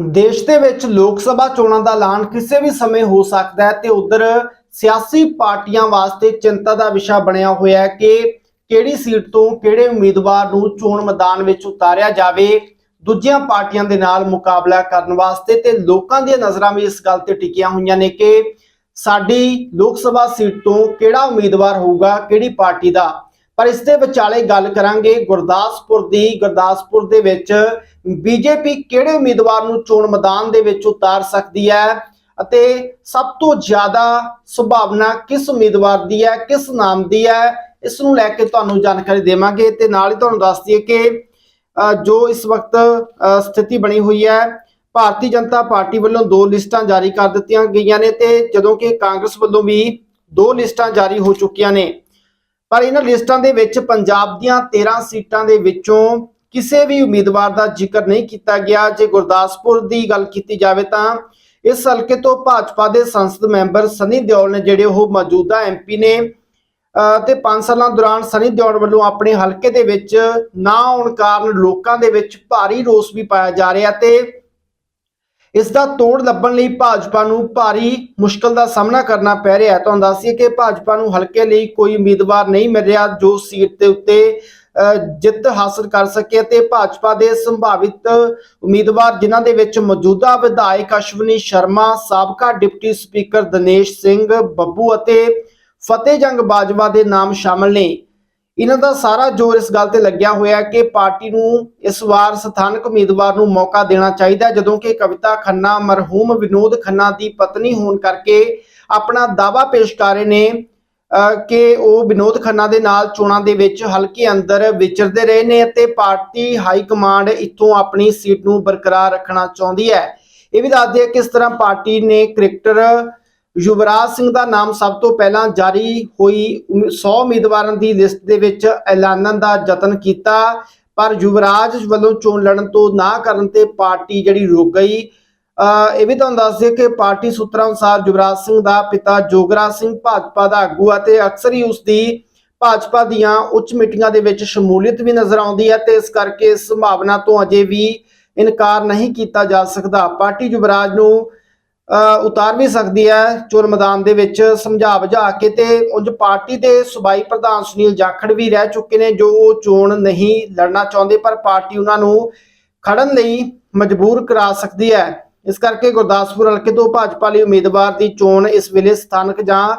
ਦੇਸ਼ ਦੇ ਵਿੱਚ ਲੋਕ ਸਭਾ ਚੋਣਾਂ ਦਾ ਐਲਾਨ ਕਿਸੇ ਵੀ ਸਮੇਂ ਹੋ ਸਕਦਾ ਹੈ ਤੇ ਉਧਰ ਸਿਆਸੀ ਪਾਰਟੀਆਂ ਵਾਸਤੇ ਚਿੰਤਾ ਦਾ ਵਿਸ਼ਾ ਬਣਿਆ ਹੋਇਆ ਹੈ ਕਿ ਕਿਹੜੀ ਸੀਟ ਤੋਂ ਕਿਹੜੇ ਉਮੀਦਵਾਰ ਨੂੰ ਚੋਣ ਮੈਦਾਨ ਵਿੱਚ ਉਤਾਰਿਆ ਜਾਵੇ, ਦੂਜੀਆਂ ਪਾਰਟੀਆਂ ਦੇ ਨਾਲ ਮੁਕਾਬਲਾ ਕਰਨ ਵਾਸਤੇ ਤੇ ਲੋਕਾਂ ਦੀਆਂ ਨਜ਼ਰਾਂ ਵੀ ਇਸ ਗੱਲ ਤੇ ਟਿਕੀਆਂ ਹੋਈਆਂ ਨੇ ਕਿ ਸਾਡੀ ਲੋਕ ਸਭਾ ਸੀਟ ਤੋਂ ਕਿਹੜਾ ਉਮੀਦਵਾਰ ਹੋਊਗਾ, ਕਿਹੜੀ ਪਾਰਟੀ ਦਾ। ਪਰ ਇਸ ਦੇ ਵਿਚਾਲੇ ਗੱਲ ਕਰਾਂਗੇ ਗੁਰਦਾਸਪੁਰ ਦੀ। ਗੁਰਦਾਸਪੁਰ ਦੇ ਵਿੱਚ ਬੀਜੇਪੀ ਕਿਹੜੇ ਉਮੀਦਵਾਰ ਨੂੰ ਚੋਣ ਮੈਦਾਨ ਦੇ ਵਿੱਚ ਉਤਾਰ ਸਕਦੀ ਹੈ? ਅਤੇ ਸਭ ਤੋਂ ਜ਼ਿਆਦਾ ਸੰਭਾਵਨਾ ਕਿਸ ਉਮੀਦਵਾਰ ਦੀ ਹੈ, ਕਿਸ ਨਾਮ ਦੀ ਹੈ? ਇਸ ਨੂੰ ਲੈ ਕੇ ਤੁਹਾਨੂੰ ਜਾਣਕਾਰੀ ਦੇਵਾਂਗੇ ਤੇ ਨਾਲ ਹੀ ਤੁਹਾਨੂੰ ਦੱਸ ਦਈਏ ਕਿ ਜੋ ਇਸ ਵਕਤ ਸਥਿਤੀ ਬਣੀ ਹੋਈ ਹੈ, ਭਾਰਤੀ ਜਨਤਾ ਪਾਰਟੀ ਵੱਲੋਂ ਦੋ ਲਿਸਟਾਂ ਜਾਰੀ ਕਰ ਦਿੱਤੀਆਂ ਗਈਆਂ ਨੇ ਤੇ ਜਦੋਂ ਕਿ ਕਾਂਗਰਸ ਵੱਲੋਂ ਵੀ ਦੋ ਲਿਸਟਾਂ ਜਾਰੀ ਹੋ ਚੁੱਕੀਆਂ ਨੇ। ਪਰ ਇਹਨਾਂ ਲਿਸਟਾਂ ਦੇ ਵਿੱਚ ਪੰਜਾਬ ਦੀਆਂ 13 ਸੀਟਾਂ ਦੇ ਵਿੱਚੋਂ ਕਿਸੇ ਵੀ ਉਮੀਦਵਾਰ ਦਾ ਜ਼ਿਕਰ ਨਹੀਂ ਕੀਤਾ ਗਿਆ। ਜੇ ਗੁਰਦਾਸਪੁਰ ਦੀ ਗੱਲ ਕੀਤੀ ਜਾਵੇ ਤਾਂ ਇਸ ਹਲਕੇ ਤੋਂ ਭਾਜਪਾ ਦੇ ਸੰਸਦ ਮੈਂਬਰ ਸਨੀ ਦਿਓਲ ਨੇ ਜਿਹੜੇ ਉਹ ਮੌਜੂਦਾ ਐਮਪੀ ਨੇ ਅਹ ਤੇ 5 ਸਾਲਾਂ ਦੌਰਾਨ ਸਨੀ ਦਿਓਲ ਵੱਲੋਂ ਆਪਣੇ ਹਲਕੇ ਦੇ ਵਿੱਚ ਨਾ ਆਉਣ ਕਾਰਨ ਲੋਕਾਂ ਦੇ ਵਿੱਚ ਭਾਰੀ ਰੋਸ ਵੀ ਪਾਇਆ ਜਾ ਰਿਹਾ ਤੇ ਇਸ ਦਾ ਤੋੜ ਲੱਭਣ ਲਈ ਭਾਜਪਾ ਨੂੰ ਭਾਰੀ ਮੁਸ਼ਕਲ ਦਾ ਸਾਹਮਣਾ ਕਰਨਾ ਪੈ ਰਿਹਾ। ਹੈ ਤੁਹਾਨੂੰ ਦੱਸੀਏ ਕਿ ਭਾਜਪਾ ਨੂੰ ਹਲਕੇ ਲਈ ਕੋਈ ਉਮੀਦਵਾਰ ਨਹੀਂ ਮਿਲ ਰਿਹਾ। ਜੋ ਸੀਟ ਦੇ ਉੱਤੇ ਜਿੱਤ ਹਾਸਲ ਕਰ ਸਕੇ ਤੇ ਭਾਜਪਾ ਦੇ ਸੰਭਾਵਿਤ ਉਮੀਦਵਾਰ ਜਿਨ੍ਹਾਂ ਦੇ ਵਿੱਚ ਮੌਜੂਦਾ ਵਿਧਾਇਕ ਅਸ਼ਵਨੀ ਸ਼ਰਮਾ, ਸਾਬਕਾ ਡਿਪਟੀ ਸਪੀਕਰ ਦਿਨੇਸ਼ ਸਿੰਘ ਬੱਬੂ ਅਤੇ ਫਤਿਹ ਜੰਗ ਬਾਜਵਾ ਦੇ ਨਾਮ ਸ਼ਾਮਲ ਨੇ। ਇਹਨਾਂ ਦਾ ਸਾਰਾ ਜ਼ੋਰ ਇਸ ਗੱਲ ਤੇ ਲੱਗਿਆ ਹੋਇਆ ਕਿ ਪਾਰਟੀ ਨੂੰ ਇਸ ਵਾਰ ਸਥਾਨਕ ਉਮੀਦਵਾਰ ਨੂੰ ਮੌਕਾ ਦੇਣਾ ਚਾਹੀਦਾ ਜਦੋਂ ਕਿ ਕਵਿਤਾ ਖੰਨਾ, ਮਰਹੂਮ ਵਿਨੋਦ ਖੰਨਾ ਦੀ ਪਤਨੀ ਹੋਣ ਕਰਕੇ ਆਪਣਾ ਦਾਵਾ ਪੇਸ਼ ਕਰ ਰਹੇ ਨੇ ਕਿ ਉਹ ਵਿਨੋਦ ਖੰਨਾ ਦੇ ਨਾਲ ਚੋਣਾਂ ਦੇ ਵਿੱਚ ਹਲਕੇ ਅੰਦਰ ਵਿਚਰਦੇ ਰਹੇ ਨੇ ਅਤੇ ਪਾਰਟੀ ਹਾਈ ਕਮਾਂਡ ਇੱਥੋਂ ਆਪਣੀ ਸੀਟ ਨੂੰ ਬਰਕਰਾਰ ਰੱਖਣਾ ਚਾਹੁੰਦੀ ਹੈ। ਇਹ ਵੀ ਦੱਸਦੇ ਆ ਕਿਸ ਤਰ੍ਹਾਂ ਪਾਰਟੀ ਨੇ ਕ੍ਰਿਕਟਰ ਯੁਵਰਾਜ ਸਿੰਘ ਦਾ ਨਾਮ ਸਭ ਤੋਂ ਪਹਿਲਾਂ ਜਾਰੀ ਹੋਈ 100 ਉਮੀਦਵਾਰਾਂ ਦੀ ਲਿਸਟ ਦੇ ਵਿੱਚ ਐਲਾਨਣ ਦਾ ਯਤਨ ਕੀਤਾ, ਪਰ ਯੁਵਰਾਜ ਵੱਲੋਂ ਚੋਣ ਲੜਨ ਤੋਂ ਨਾ ਕਰਨ ਤੇ ਪਾਰਟੀ ਜਿਹੜੀ ਰੁਕ ਗਈ। ਇਹ ਵੀ ਤੁਹਾਨੂੰ ਦੱਸ ਦਈਏ ਕਿ ਪਾਰਟੀ ਸੂਤਰਾਂ ਅਨੁਸਾਰ ਯੁਵਰਾਜ ਸਿੰਘ ਦਾ ਪਿਤਾ ਜੋਗਰਾਜ ਸਿੰਘ ਭਾਜਪਾ ਦਾ ਆਗੂ ਅਤੇ ਅਕਸਰ ਹੀ ਉਸ ਦੀ ਭਾਜਪਾ ਦੀਆਂ ਉੱਚ ਮੀਟਿੰਗਾਂ ਦੇ ਵਿੱਚ ਸ਼ਮੂਲੀਅਤ ਵੀ ਨਜ਼ਰ ਆਉਂਦੀ ਹੈ ਤੇ ਇਸ ਕਰਕੇ ਇਸ ਸੰਭਾਵਨਾ ਤੋਂ ਅਜੇ ਵੀ ਇਨਕਾਰ ਨਹੀਂ ਕੀਤਾ ਜਾ ਸਕਦਾ। ਪਾਰਟੀ ਯੁਵਰਾਜ ਨੂੰ ਅ, ਉਤਾਰ ਵੀ ਸਕਦੀ ਹੈ ਚੋਣ ਮੈਦਾਨ ਦੇ ਵਿੱਚ ਸਮਝਾ ਬੁਝਾ ਕੇ ਤੇ ਉਂਝ ਪਾਰਟੀ ਦੇ ਸੂਬਾਈ ਪ੍ਰਧਾਨ ਸੁਨੀਲ ਜਾਖੜ ਵੀ ਰਹਿ ਚੁੱਕੇ ਨੇ ਜੋ ਉਹ ਚੋਣ ਨਹੀਂ ਲੜਨਾ ਚਾਹੁੰਦੇ ਪਰ ਪਾਰਟੀ ਉਹਨਾਂ ਨੂੰ ਖੜਨ ਲਈ ਮਜਬੂਰ ਕਰਾ ਸਕਦੀ ਹੈ। ਇਸ ਕਰਕੇ ਗੁਰਦਾਸਪੁਰ ਹਲਕੇ ਤੋਂ ਭਾਜਪਾ ਲਈ ਉਮੀਦਵਾਰ ਦੀ ਚੋਣ ਇਸ ਵੇਲੇ ਸਥਾਨਕ ਜਾਂ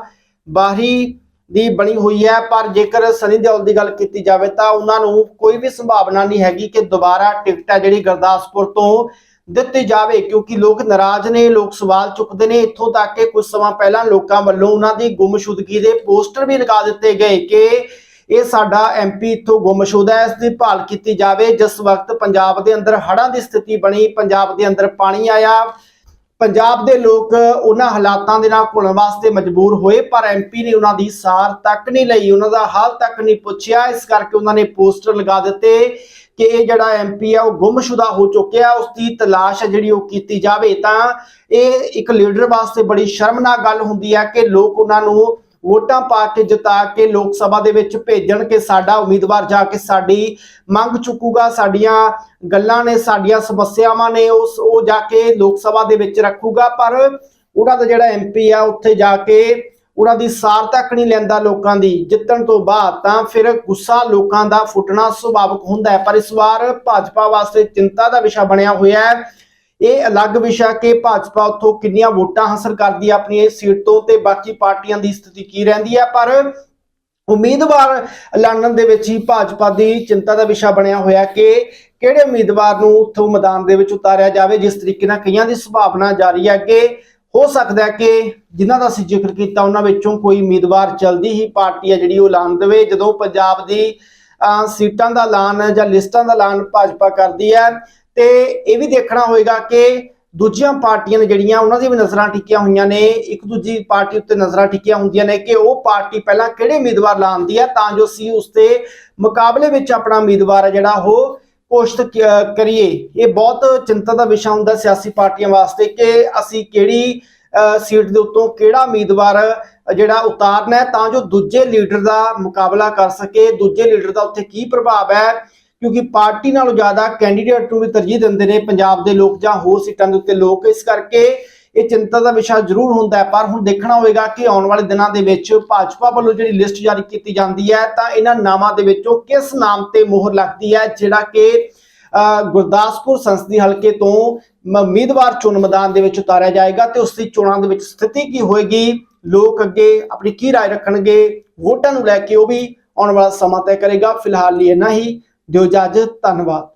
ਬਾਹਰੀ ਦੀ ਬਣੀ ਹੋਈ ਹੈ, ਪਰ ਜੇਕਰ ਸਨੀ ਦਿਓਲ ਦੀ ਗੱਲ ਕੀਤੀ ਜਾਵੇ ਤਾਂ ਉਹਨਾਂ ਨੂੰ ਕੋਈ ਵੀ ਸੰਭਾਵਨਾ ਨਹੀਂ ਹੈਗੀ ਕਿ ਦੁਬਾਰਾ ਟਿਕਟ ਹੈ ਜਿਹੜੀ ਗੁਰਦਾਸਪੁਰ ਤੋਂ ਦਿੱਤੀ ਜਾਵੇ, ਕਿਉਂਕਿ ਲੋਕ ਨਾਰਾਜ਼ ਨੇ, ਲੋਕ ਸਵਾਲ ਚੁੱਕਦੇ ਨੇ। ਇੱਥੋਂ ਤੱਕ ਕਿ ਕੁਝ ਸਮਾਂ ਪਹਿਲਾਂ ਲੋਕਾਂ ਵੱਲੋਂ ਉਹਨਾਂ ਦੀ ਗੁੰਮਸ਼ੁਦਗੀ ਦੇ ਪੋਸਟਰ ਵੀ ਲਗਾ ਦਿੱਤੇ ਗਏ ਕਿ ਇਹ ਸਾਡਾ ਐਮਪੀ ਇੱਥੋਂ ਗੁੰਮਸ਼ੁਦਾ ਹੈ, ਇਸ ਦੀ ਭਾਲ ਕੀਤੀ ਜਾਵੇ, ਜਿਸ ਵਕਤ ਪੰਜਾਬ ਦੇ ਅੰਦਰ ਹੜ੍ਹਾਂ ਦੀ ਸਥਿਤੀ ਬਣੀ, ਪੰਜਾਬ ਦੇ ਅੰਦਰ ਪਾਣੀ ਆਇਆ, ਪੰਜਾਬ ਦੇ ਲੋਕ ਉਹਨਾਂ ਹਾਲਾਤਾਂ ਦੇ ਨਾਲ ਘੁਲਣ ਵਾਸਤੇ ਮਜਬੂਰ ਹੋਏ, ਪਰ ਐਮਪੀ ਨੇ ਉਹਨਾਂ ਦੀ ਸਾਰ ਤੱਕ ਨਹੀਂ ਲਈ, ਉਹਨਾਂ ਦਾ ਹਾਲ ਤੱਕ ਨਹੀਂ ਪੁੱਛਿਆ, ਇਸ ਕਰਕੇ ਉਹਨਾਂ ਨੇ ਪੋਸਟਰ ਲਗਾ ਦਿੱਤੇ ਕਿ ਇਹ ਜਿਹੜਾ ਐਮਪੀ ਆ, ਉਹ ਗੁੰਮਸ਼ੁਦਾ ਹੋ ਚੁੱਕਿਆ ਉਸ ਦੀ ਤਲਾਸ਼ ਜਿਹੜੀ ਉਹ ਕੀਤੀ ਜਾਵੇ, ਤਾਂ ਇਹ ਇੱਕ ਲੀਡਰ ਵਾਸਤੇ ਬੜੀ ਸ਼ਰਮਨਾਕ ਗੱਲ ਹੁੰਦੀ ਹੈ ਕਿ ਲੋਕ ਉਹਨਾਂ ਨੂੰ ਵੋਟਾਂ ਪਾ ਕੇ ਜਿਤਾ ਕੇ ਲੋਕ ਸਭਾ ਦੇ ਵਿੱਚ ਭੇਜਣ ਕਿ ਸਾਡਾ ਉਮੀਦਵਾਰ ਜਾ ਕੇ ਸਾਡੀ ਮੰਗ ਚੁੱਕੂਗਾ, ਸਾਡੀਆਂ ਗੱਲਾਂ ਨੇ, ਸਾਡੀਆਂ ਸਮੱਸਿਆਵਾਂ ਨੇ, ਉਸ ਉਹ ਜਾ ਕੇ ਲੋਕ ਸਭਾ ਦੇ ਵਿੱਚ ਰੱਖੂਗਾ। ਪਰ ਉਹਨਾਂ ਦਾ ਜਿਹੜਾ ਐਮਪੀ ਆ, ਉੱਥੇ ਜਾ ਕੇ ਉਹਨਾਂ ਦੀ ਸਾਰ ਤੱਕ ਨਹੀਂ ਲੈਂਦਾ ਲੋਕਾਂ ਦੀ। ਜਿੱਤਣ ਤੋਂ ਬਾਅਦ ਤਾਂ ਫਿਰ ਗੁੱਸਾ ਲੋਕਾਂ ਦਾ, ਫੁੱਟਣਾ ਸੁਭਾਵਿਕ ਹੁੰਦਾ ਹੈ। ਪਰ ਇਸ ਵਾਰ ਭਾਜਪਾ ਵਾਸਤੇ ਚਿੰਤਾ ਦਾ ਵਿਸ਼ਾ ਬਣਿਆ ਹੋਇਆ ਹੈ। ਇਹ ਅਲੱਗ ਵਿਸ਼ਾ ਕਿ ਭਾਜਪਾ ਉੱਥੋਂ ਕਿੰਨੀਆਂ ਵੋਟਾਂ ਹਾਸਲ ਕਰਦੀ ਹੈ ਆਪਣੀ ਇਸ ਸੀਟ ਤੋਂ ਤੇ ਬਾਕੀ ਪਾਰਟੀਆਂ ਦੀ ਸਥਿਤੀ ਕੀ ਰਹਿੰਦੀ ਹੈ ਪਰ ਉਮੀਦਵਾਰ ਐਲਾਨਣ ਦੇ ਵਿੱਚ ਹੀ ਭਾਜਪਾ ਦੀ ਚਿੰਤਾ ਦਾ ਵਿਸ਼ਾ ਬਣਿਆ ਹੋਇਆ ਕਿ ਕਿਹੜੇ ਉਮੀਦਵਾਰ ਨੂੰ ਉੱਥੋਂ ਮੈਦਾਨ ਦੇ ਵਿੱਚ ਉਤਾਰਿਆ ਜਾਵੇ ਜਿਸ ਤਰੀਕੇ ਨਾਲ ਕਈਆਂ ਦੀ ਸੰਭਾਵਨਾ ਜਾਰੀ ਹੈ ਕਿ ਹੋ ਸਕਦਾ ਹੈ ਕਿ ਜਿਨ੍ਹਾਂ ਦਾ ਅਸੀਂ ਜ਼ਿਕਰ ਕੀਤਾ ਉਹਨਾਂ ਵਿੱਚੋਂ ਕੋਈ ਉਮੀਦਵਾਰ ਜਲਦੀ ਹੀ ਪਾਰਟੀ ਹੈ ਜਿਹੜੀ ਉਹ ਐਲਾਨ ਦੇਵੇ। ਜਦੋਂ ਪੰਜਾਬ ਦੀ ਅਹ, ਸੀਟਾਂ ਦਾ ਐਲਾਨ ਜਾਂ ਲਿਸਟਾਂ ਦਾ ਐਲਾਨ ਭਾਜਪਾ ਕਰਦੀ ਹੈ ਤੇ ਇਹ ਵੀ ਦੇਖਣਾ ਹੋਏਗਾ ਕਿ ਦੂਜੀਆਂ ਪਾਰਟੀਆਂ ਨੇ ਜਿਹੜੀਆਂ, ਉਹਨਾਂ ਦੀ ਵੀ ਨਜ਼ਰਾਂ ਟਿਕੀਆਂ ਹੋਈਆਂ ਨੇ, ਇੱਕ ਦੂਜੀ ਪਾਰਟੀ ਉੱਤੇ ਨਜ਼ਰਾਂ ਟਿਕੀਆਂ ਹੁੰਦੀਆਂ ਨੇ ਕਿ ਉਹ ਪਾਰਟੀ ਪਹਿਲਾਂ ਕਿਹੜੇ ਉਮੀਦਵਾਰ ਲਾਉਂਦੀ ਹੈ ਤਾਂ ਜੋ ਅਸੀਂ ਉਸ ਦੇ ਮੁਕਾਬਲੇ ਵਿੱਚ ਆਪਣਾ ਉਮੀਦਵਾਰ ਹੈ ਜਿਹੜਾ ਉਹ ਕੋਸ਼ਿਸ਼ ਕਰੀਏ। ਇਹ ਬਹੁਤ ਚਿੰਤਾ ਦਾ ਵਿਸ਼ਾ ਹੁੰਦਾ ਸਿਆਸੀ ਪਾਰਟੀਆਂ ਵਾਸਤੇ ਕਿ ਅਸੀਂ ਕਿਹੜੀ ਸੀਟ ਦੇ ਉੱਤੋਂ ਕਿਹੜਾ ਉਮੀਦਵਾਰ ਜਿਹੜਾ ਉਤਾਰਨਾ ਹੈ ਤਾਂ ਜੋ ਦੂਜੇ ਲੀਡਰ ਦਾ ਮੁਕਾਬਲਾ ਕਰ ਸਕੇ, ਦੂਜੇ ਲੀਡਰ ਦਾ ਉੱਥੇ ਕੀ ਪ੍ਰਭਾਵ ਹੈ ਕਿਉਂਕਿ ਪਾਰਟੀ ਨਾਲੋਂ ਜ਼ਿਆਦਾ ਕੈਂਡੀਡੇਟ ਨੂੰ ਵੀ ਤਰਜੀਹ ਦਿੰਦੇ ਨੇ ਪੰਜਾਬ ਦੇ ਲੋਕ ਜਾਂ ਹੋਰ ਸੀਟਾਂ ਦੇ ਉੱਤੇ ਲੋਕ ਇਸ ਕਰਕੇ ਇਹ ਚਿੰਤਾ ਦਾ ਵਿਸ਼ਾ ਜ਼ਰੂਰ ਹੁੰਦਾ ਹੈ ਪਰ ਹੁਣ ਦੇਖਣਾ ਹੋਵੇਗਾ ਕਿ ਆਉਣ ਵਾਲੇ ਦਿਨਾਂ ਦੇ ਵਿੱਚ ਭਾਜਪਾ ਵੱਲੋਂ ਜਿਹੜੀ ਲਿਸਟ ਜਾਰੀ ਕੀਤੀ ਜਾਂਦੀ ਹੈ ਤਾਂ ਇਹਨਾਂ ਨਾਮਾਂ ਦੇ ਵਿੱਚੋਂ ਕਿਸ ਨਾਮ ਤੇ ਮੋਹਰ ਲੱਗਦੀ ਹੈ ਜਿਹੜਾ ਕਿ ਅਹ, ਗੁਰਦਾਸਪੁਰ ਸੰਸਦੀ ਹਲਕੇ ਤੋਂ ਮ- ਉਮੀਦਵਾਰ ਚੋਣ ਮੈਦਾਨ ਦੇ ਵਿੱਚ ਉਤਾਰਿਆ ਜਾਏਗਾ ਤੇ ਉਸ ਦੀ ਚੋਣਾਂ ਦੇ ਵਿੱਚ ਸਥਿਤੀ ਕੀ ਹੋਏਗੀ ਲੋਕ ਅੱਗੇ ਆਪਣੀ ਕੀ رائے ਰੱਖਣਗੇ ਵੋਟਾਂ ਨੂੰ ਲੈ ਕੇ ਉਹ ਵੀ ਆਉਣ ਵਾਲਾ ਸਮਾਂ ਤੈਅ ਕਰੇਗਾ ਫਿਲਹਾਲ ਲਈ ਇੰਨਾ ਹੀ ਦਿਓ ਇਜਾਜ਼ਤ ਧੰਨਵਾਦ।